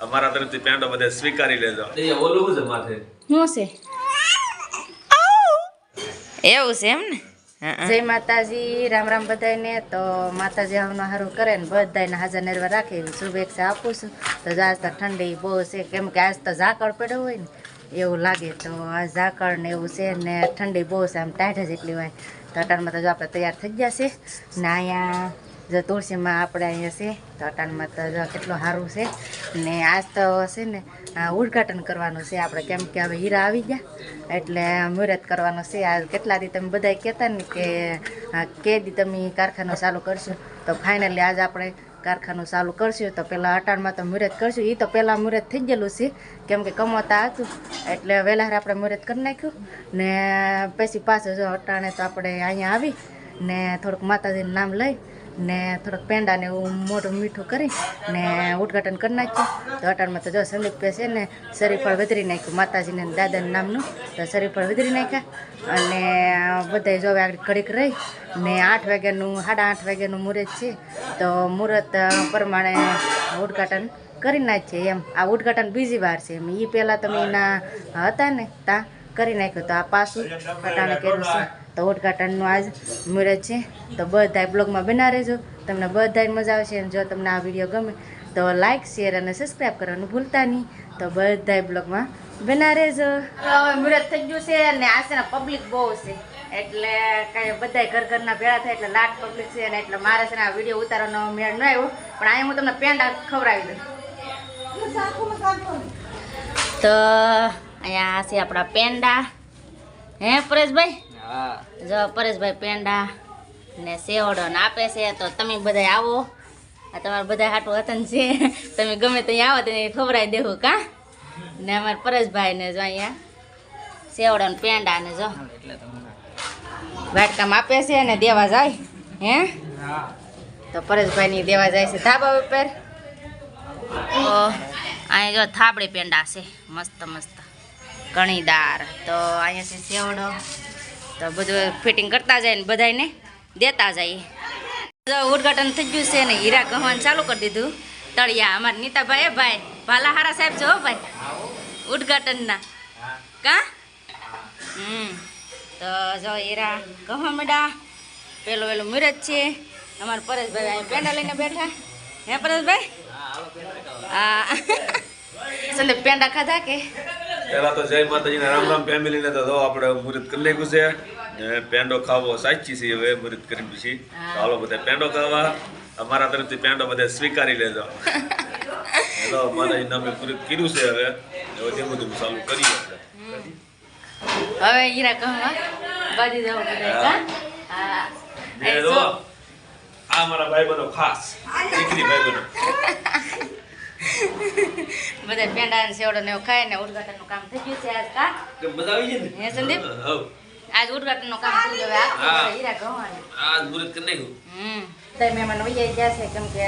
અમારા તરફથી પેન્ટો બધે સ્વીકારી લેજો. એ ઓલું છે માથે? શું છે એવું છે એમ ને? જય માતાજી રામ રામ બધાને તો માતાજી આવનો સારું કરે ને બધાને હાજર નિર્વા રાખે એવી શુભેચ્છા આપું છું. તો આજ તો ઠંડી બહુ છે. કેમ કે આજ તો ઝાકળ પડ્યો હોય ને એવું લાગે તો આ ઝાકળ ને એવું છે ને ઠંડી બહુ છે. આમ ટાઢ જેટલી હોય. તો અટાણમાં તો જો આપણે તૈયાર થઈ ગયા છે. ને અહીંયા જો તુલસીમાં આપણે અહીંયા છે તો અટાણમાં તો જો કેટલું સારું છે. ને આજ તો છે ને ઉદ્ઘાટન કરવાનું છે આપણે, કેમ કે હવે હીરા આવી ગયા. એટલે મુહૂર્ત કરવાનું છે. આ કેટલા દી તમે બધા કહેતા ને કે કે દી તમે કારખાનું ચાલુ કરશો? તો ફાઇનલી આજ આપણે કારખાનું ચાલુ કરશું. તો પહેલાં અટાણમાં તો મુહૂર્ત કરશું. એ તો પહેલાં મુહૂર્ત થઈ ગયેલું છે, કેમ કે કમાતા હતું. એટલે વહેલા આપણે મુહૂર્ત કરી નાખ્યું. ને પછી પાછું જો અટાણે તો આપણે અહીંયા આવી ને થોડુંક માતાજીનું નામ લઈ ને થોડોક પેંડા ને એવું મોઢું મીઠું કરી ને ઉદઘાટન કરી નાખ્યું. તો અટાણમાં તો જો સંદીપ છે ને શરીફળ વધરી નાખ્યું. માતાજીને દાદાના નામનું. તો શરીફળ વધરી નાખ્યા. અને બધાય જો આગળ ઘડીક રહી ને આઠ વાગ્યાનું, સાડા આઠ વાગ્યાનું મુહૂર્ત છે. તો મુહૂર્ત પ્રમાણે ઉદઘાટન કરી નાખીએ એમ. આ ઉદઘાટન બીજી વાર છે એમ. એ પહેલાં તમે એના હતા ને ત્યાં કરી નાખ્યું. તો આ પાછું અટાણે કર્યું છે. તો ઉદઘાટનનું આજ મુહૂર્ત છે. તો બધાય બ્લોગમાં બના રહેજો. તમને બધાય મજા આવશે અને જો તમને આ વીડિયો ગમે તો લાઇક શેર અને સબસ્ક્રાઈબ કરવાનું ભૂલતા નહીં. તો બધાય બ્લોગમાં બના રહેજો. હવે મુહૂર્ત થઈ ગયું છે અને આ છે ને પબ્લિક બહુ છે. એટલે કાંઈ બધાય ઘર ઘરના ભેળા થાય એટલે લાટ પબ્લિક છે ને એટલે મારે છે ને આ વીડિયો ઉતારવાનો મેળ ન આવ્યો. પણ અહીંયા હું તમને પેંડા ખવડાવી દઉં. તો અહીંયા છે આપણા પેંડા. હે પરેશભાઈ? જો પરેશભાઈ પેંડા ને સેવડો ને આપે છે તો તમે બધા આવો. આ તમારે બધા હાટું વતન છે. તમે ગમે ત્યાં આવો તેને ખબરાઈ દેવું કા? ને અમારા પરેશભાઈ ને જો અહીંયા સેવડો ને પેંડા ને જો. વાટકામ આપે છે ને દેવા જાય હે? તો પરેશભાઈની દેવા જાય છે ધાબા ઉપર. તો અહીંયા જો થાબડી પેંડા છે મસ્ત મસ્ત. કણીદાર તો અહીંયા છે સેવડો. તો બધું ફિટિંગ કરતા જાય ને બધાને દેતા જાય. જો ઉદઘાટન થઈ ગયું છે ને હીરા કહવાનું ચાલુ કરી દીધું. તળિયા અમારા નીતાભાઈ ભાઈ ભાલા હારા સાહેબ છો ભાઈ? ઉદઘાટનના. કા? હમ. તો જો હીરા કહવા માંડા પેલું પેલું મુરત છે. અમારા પરેશભાઈ અહીં પેંડા લઈને બેઠા. હે પરેશભાઈ? હા. સંદીપ, પેંડા ખાધા કે? પહેલા તો જય માતાજીના રામ રામ ફેમિલીને તો આપણે મુહૂર્ત કરી નાખ્યું છે. ને પેંડો ખાવો સાચી છે હવે મુહૂર્ત કરી પછી ચાલો બધા પેંડો ખાવા. અમારા તરફથી પેંડો બધા સ્વીકારી લેજો. હેલો માતાજી નામે મુહૂર્ત કર્યું છે હવે. હવે ધીમે ધીમે ચાલુ કરીએ હવે હીરા કહવા બાજી જવું બધા. આ મારા ભાઈબંધો ખાસ. દીકરી ભાઈબંધો. બધા પેંડા ને સેવડો ને એવું ખાય ને ઉદઘાટનનું કામ થઈ ગયું છે આજ કા? મજા આવી જાય ને? હે સંદીપ? આજ આજ ઉદઘાટનનું કામ થઈ ગયું આખું હીરા કહવાની આજ મુરત કરી નાખ્યું. હમ. તઈ મહેમાન વૈયા ગયા છે કેમ કે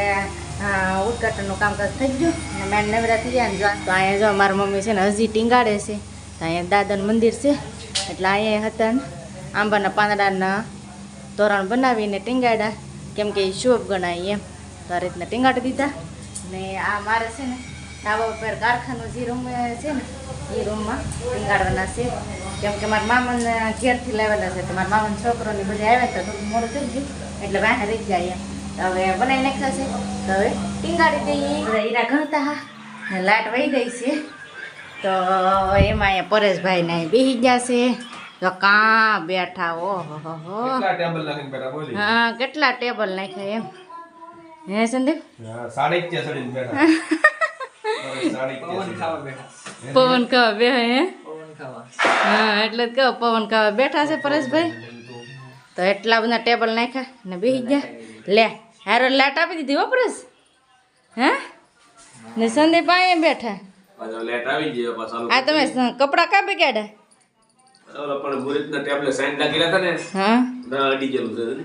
આ ઉદઘાટનનું કામકાજ થઈ ગયું અને મેં નવરા થઈ ગયા ને જો તો અહીંયા જો મારી મમ્મી છે ને હજી ટીંગાડે છે. તો અહીંયા દાદન મંદિર છે. એટલે અહીંયા હતા ને આંબાના પાંદડાના તોરણ બનાવીને ટીંગાડ્યા. કેમ કે એ શુભ ગણાય એમ. તો આ રીતના ટીંગાડી દીધા. ને આ મારે છે ને ધાબા ઉપર કારખાનું જે રૂમ છે ને એ રૂમમાં ટીંગાડવાના છે. કેમ કે મારા મામાને ઘેરથી લાવેલા છે તો મારા મામાના છોકરોને બધા આવ્યા હતા થોડું મોડું થઈ ગયું એટલે બહાર રહી જાય તો હવે બનાવી નાખ્યા છે. તો હવે ટીંગાડી દઈએ. હીરા હા. ને લાઇટ વહી ગઈ છે. તો એમાં અહીંયા પરેશભાઈ ને અહીં બેસી ગયા છે. તો કાં બેઠા ઓહો હો હો. કેટલા ટેબલ નાખ્યા એમ. હે સંદીપ? હા સાડી બેઠા. પવન ખાવા બેઠા. પવન બે હે? હા એટલે જ કહો પવન ખાવા બેઠા છે પરેશભાઈ. તો એટલા બધા ટેબલ નાખ્યા ને બેસી ગયા. લે હારો લાટ આપી દીધી હો પરેશ. હે? ને સંદીપ અહીંયા બેઠા. આ તમે કપડાં કાપી કાઢ્યા ઓલા પણ મુહૂર્તના ટેબલે સાઈન લાગેલા હતા ને હા. ના અડી ગયેલું છે ને.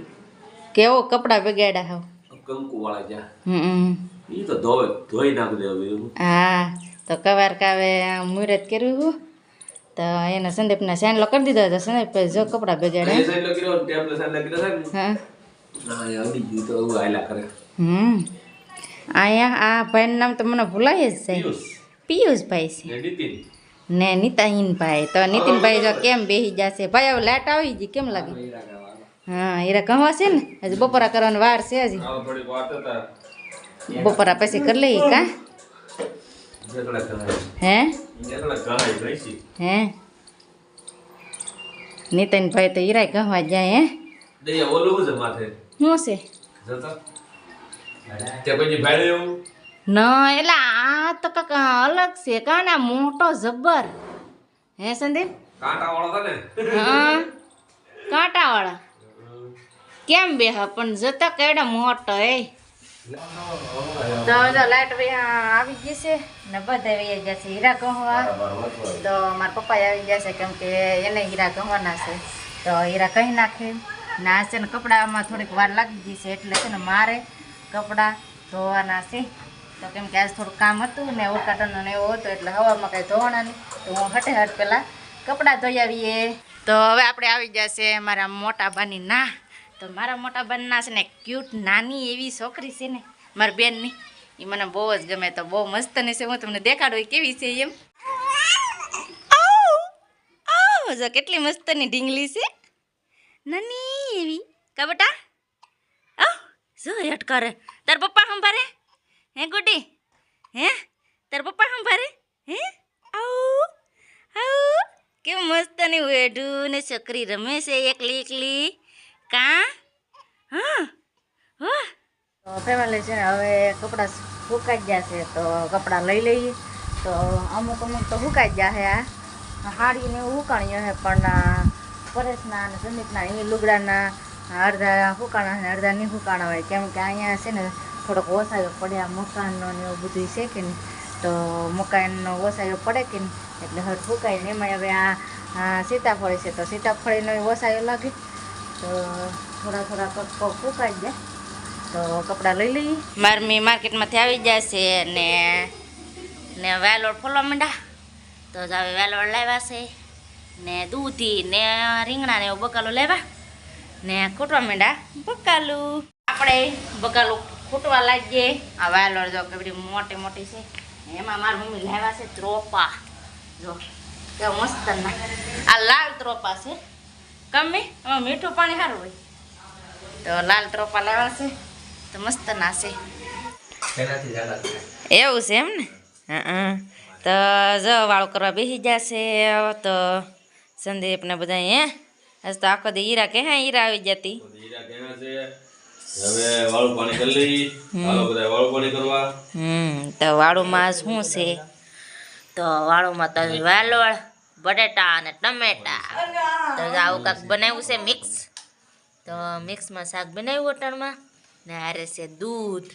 કેવો કપડાં બગાડ્યા હાવ કંકુ વાળા જ્યાં હમ. એ તો ધોવે ધોઈ નાખ દે હવે હા તો કવાર કાવે મુહૂર્ત કર્યું હું તો એને સંદીપને સેન્ડલો કરી દીધો તો સંદીપ જો કપડાં ટેબલે લગી રહ્યો હા. ના આવડી ગયું તો એવું હાયલા કરે. હમ. અહીંયા આ ભાઈનું નામ તો મને ભૂલાય જ છે પિયુષ. પિયુષભાઈ છે. નીતિન. ને નીતાહીનભાઈ. તો નીતિનભાઈ જો કેમ બેસી જશે? ભાઈ હવે લેટ આવી ગઈ કેમ લાગે? હા એરા કહવા છે ને? હજી બપોરા કરવાની વાર છે હજી આવો થોડીક વાત હતા બપોરા પછી કરી લઈએ કા જેટલા કહાય હે જેટલા કહાય ગઈ હે નીતિનભાઈ તો હીરા કહવા જાય હે દે ઓલું છે માથે શું છે જતા તે પછી ભાડે એવું ના એટલે આ તો કાંક અલગ છે કાં ના મોટો જબ્બર હે સંદીપ કાંટા વાળો હતા ને હા કાંટાવાળા કેમ બેહ પણ જતા કેડા મોટો એ તો જો લાઈટ આવી ગઈ છે ને બધા આવી ગયા છે હીરા કહવા તો મારા પપ્પા આવી જશે કેમ કે એને હીરા કહવાના છે. તો હીરા કહી નાખે? ના છે ને કપડામાં થોડીક વાર લાગી ગઈ છે એટલે છે ને મારે કપડાં ધોવાના છે. તો કેમ કે આજ થોડું કામ હતું ને ઉદઘાટન ને એવું હતું એટલે હવામાં કાંઈ ધોવાના નહીં. તો હું હટે હટ પહેલાં કપડાં ધોઈ આવીએ. તો હવે આપણે આવી ગયા છે મારા મોટા બાની ના તો મારા મોટા બનના છે ને ક્યુટ નાની એવી છોકરી છે ને, મારી બેનની. એ મને બહુ જ ગમે તો બહુ મસ્ત ને છે. હું તમને દેખાડું કેવી છે એમ! જો કેટલી મસ્તની ઢીંગલી છે. નાની એવી. કા બટા? આવ જો હેટ કરે તાર પપ્પા સંભારે હે ગુડી હે? તાર પપ્પા સંભારે હે? આઉ આઉ. કેમ મસ્ત ને વેઢું ને છોકરી રમે છે એકલી એકલી. કા? હા. હા. ફેમિલી છે ને હવે કપડાં સુકાઈ ગયા છે તો કપડાં લઈ લઈએ. તો અમુક અમુક તો સુકાઈ ગયા છે આ. હાડીને એવું ઉકાણ્યું છે, પણ આ પરેશના અને સંદીપના એ લુગડાના અડધા હુકાણા અને અડધા નહીં હુકાણા હોય. કેમ કે અહીંયા છે ને થોડોક ઓસાયો પડ્યા મકાનનો ને એવું બધું છે કે નહીં. તો મકાનનો ઓસાયો પડે કે નહીં. એટલે હવે ફૂકાય ને એમાં હવે આ સીતાફળી સીતાફળ છે તો સીતાફળીનો ઓસાયો લાગે. તો થોડા થોડા કપ ફૂંકાઈ જાય તો કપડાં લઈ લઈએ. મારમી માર્કેટમાંથી આવી જશે ને ને વેલોડ ફોલવા માંડા તો જ હવે વેલોડ લાવ્યા છે. ને દૂધી ને રીંગણા ને બકાલું લેવા ને ખૂટવા માંડા બકાલું. આપણે બકાલું ખૂટવા લાગીએ. આ વેલોડ જો કેવડી મોટી મોટી છે. એમાં મારા મમ્મી લાવ્યા છે ત્રોપા. જો કે મસ્ત ના આ લાલ ત્રોપા છે. કમી એમાં મીઠું પાણી સારું હોય. તો લાલ ત્રોપા લાવ્યા છે તો મસ્ત ના છે એનાથી જ્યાદા થાય. એવું છે એમ ને? હા તો જો વાળું કરવા બેસી જશે તો સંદીપ ને બધા હે? આજ તો આખો દી હીરા કે હા હીરા આવી જતી. તો હીરા કહેવા છે હવે વાળું પાણી કરી લઈ હાલો બધા વાળું પાણી કરવા. હમ તો વાળુમાં શું છે? તો વાળુમાં તો વાલોળ બટેટા અને ટમેટા. તો આવું કાંક બનાવ્યું છે મિક્સ તો મિક્સમાં શાક બનાવ્યું વટાણમાં ને આરે છે દૂધ.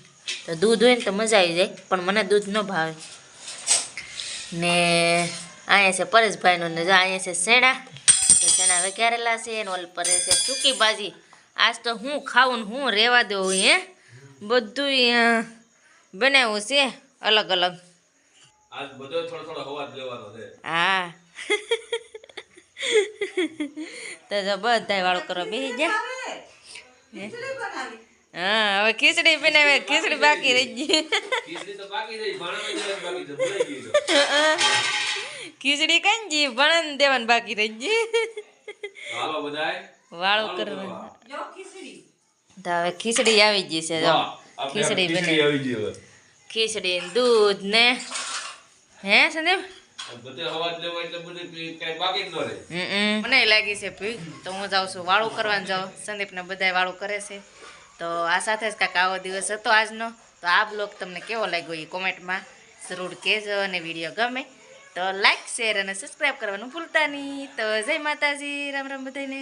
તો દૂધ હોય ને તો મજા આવી જાય પણ મને દૂધ ન ભાવે. ને અહીંયા છે પરેશભાઈનું ને જો અહીંયા છે શેણા. તો શેણા વઘારેલા છે ને ઓલ પર છે સૂકી ભાજી. આજ તો હું ખાવું ને હું રહેવા દઉં હે બધું બનાવ્યું છે અલગ અલગ. આજ બધો થોડો થોડો અવાજ લેવાનો છે. હા. તો જો બધાય વાળું કરો બેસી જા. હા હવે ખીચડી બનાવે ખીચડી બાકી રહી ગઈ. ખીચડી તો બાકી રહી ભાણામાં જવાનું બાકી છે ભૂલાઈ ગયું ખીચડી કઈ જી ભણન દેવાન બાકી રહી ગઈ. હાલો બધાય? વાળું કરવાનું. તો હવે ખીચડી આવી ગઈ છે જો. ખીચડી ખીચડી બને આવી ગઈ હવે. ખીચડી દૂધ ને હે સંદીપ? મને લાગી છે ભીખ તો હું જાઉં છું વાળું કરવાનું જાઉં. સંદીપને બધાય વાળું કરે છે. તો આ સાથે જ કાંક આવો દિવસ હતો આજનો. તો આ બ્લોગ તમને કેવો લાગ્યો એ કોમેન્ટમાં જરૂર કહેજો અને વીડિયો ગમે તો લાઈક શેર અને સબસ્ક્રાઈબ કરવાનું ભૂલતા નહીં. તો જય માતાજી રામ રામ બધાને